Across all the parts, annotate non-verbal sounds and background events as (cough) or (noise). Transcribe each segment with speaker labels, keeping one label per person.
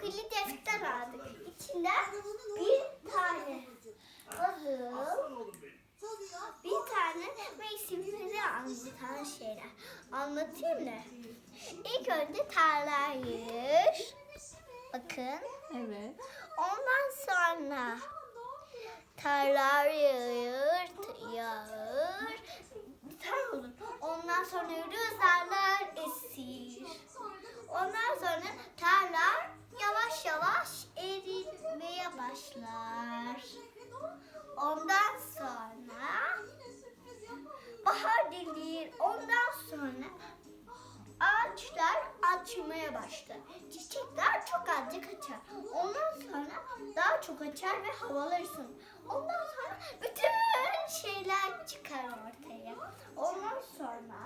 Speaker 1: kukuli defter aldık. İçinden bir tane puzzle, bir tane mevsimleri anlatan şeyler. Anlatayım mı? İlk önce tarlayır. Bakın.
Speaker 2: Evet.
Speaker 1: Ondan sonra tarlar yağır, yağır, biter olur. Ondan sonra rüzgarlar esir. Ondan sonra tarlar yavaş yavaş başlar. Ondan sonra bahar gelir. Ondan sonra ağaçlar açmaya başlar. Çiçekler çok azıcık açar. Ondan sonra daha çok açar ve havalırsın. Ondan sonra bütün şeyler çıkar ortaya. Ondan sonra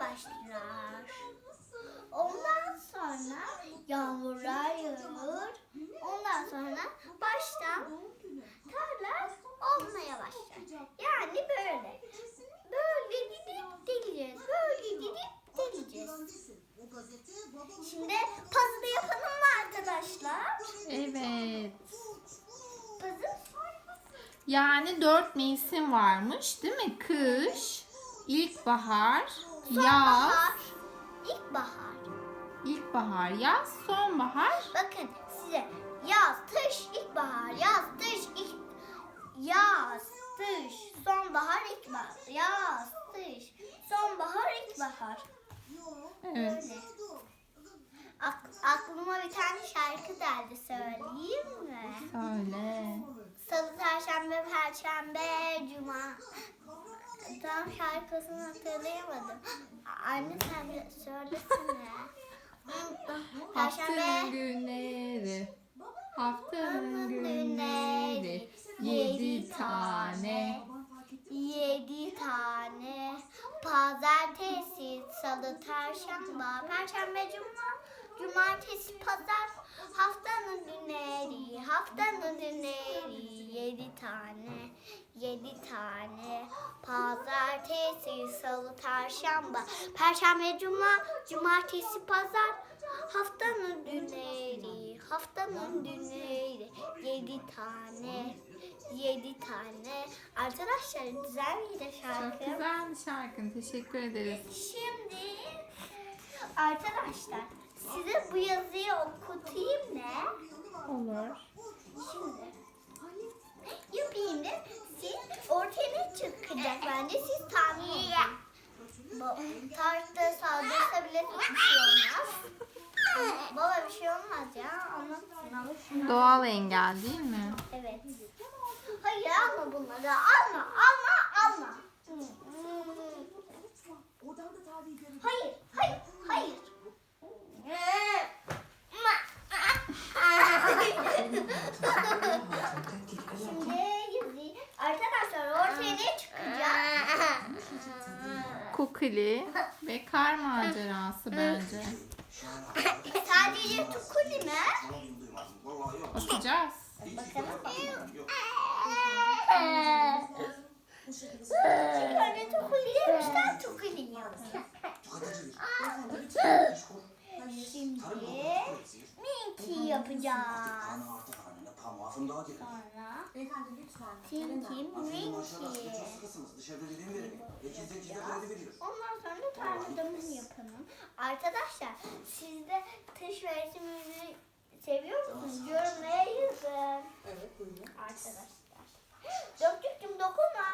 Speaker 1: başlar. Ondan sonra yağmurlar yağır. Ondan sonra baştan tarla olmaya başlar. Yani böyle. Böyle gidip geleceğiz. Böyle gidip geleceğiz. Şimdi puzzle yapalım mı arkadaşlar?
Speaker 2: Evet.
Speaker 1: Puzzle
Speaker 2: Yani dört mevsim varmış değil mi? Kış, ilkbahar, yaz,
Speaker 1: sonbahar, ilkbahar.
Speaker 2: ilkbahar, yaz, sonbahar.
Speaker 1: Bakın size yaz, kış, ilkbahar, yaz, kış, ilk yaz, kış, sonbahar, ilkbahar, yaz, kış, sonbahar, ilkbahar.
Speaker 2: Evet.
Speaker 1: Öyle. Ak- aklıma bir tane şarkı geldi söyleyeyim mi?
Speaker 2: Söyle.
Speaker 1: Perşembe, Perşembe, Cuma. Tam şarkısını hatırlayamadım. Anne sen de söylesene.
Speaker 2: Haftanın günleri. Haftanın günleri. Yedi tane.
Speaker 1: Yedi tane. Pazartesi, salı, çarşamba, perşembe, cuma, cumartesi, pazar. Haftanın günleri, haftanın günleri. Yedi tane, yedi tane. Pazartesi, salı, çarşamba, perşembe, cuma, cumartesi, pazar. Haftanın günleri, haftanın günleri. Yedi tane, yedi tane. Arkadaşlar güzel miydi
Speaker 2: Çok
Speaker 1: şarkı?
Speaker 2: güzel bir şarkın. Teşekkür ederiz.
Speaker 1: Şimdi arkadaşlar size bu yazıyı okutayım ne?
Speaker 2: Olur.
Speaker 1: Şimdi da siz ortaya ne çıkacak bence siz tahmin edin. Bu tarihte saldırsa bile hiçbir şey olmaz. Baba bir şey olmaz ya. Anlatsın ama.
Speaker 2: Doğal engel değil mi?
Speaker 1: Evet. Hayır alma bunları. Alma, alma, alma. Hayır, hayır, hayır. (laughs) (laughs) Şimdi yazayım. Arkadaşlar ortaya ne çıkacak?
Speaker 2: Kukuli ve kar macerası bence.
Speaker 1: Sadece tukuli mi?
Speaker 2: Bakacağız.
Speaker 1: Bakalım. Çünkü demişler. Şimdi minki yapacağız. Sonra tinki minki. Ondan sonra tarladamız yapalım. Arkadaşlar siz de kış mevsimini seviyor musunuz? Yorumlara yazın.
Speaker 3: Evet buyurun.
Speaker 1: Arkadaşlar. Döktüktüm dokunma.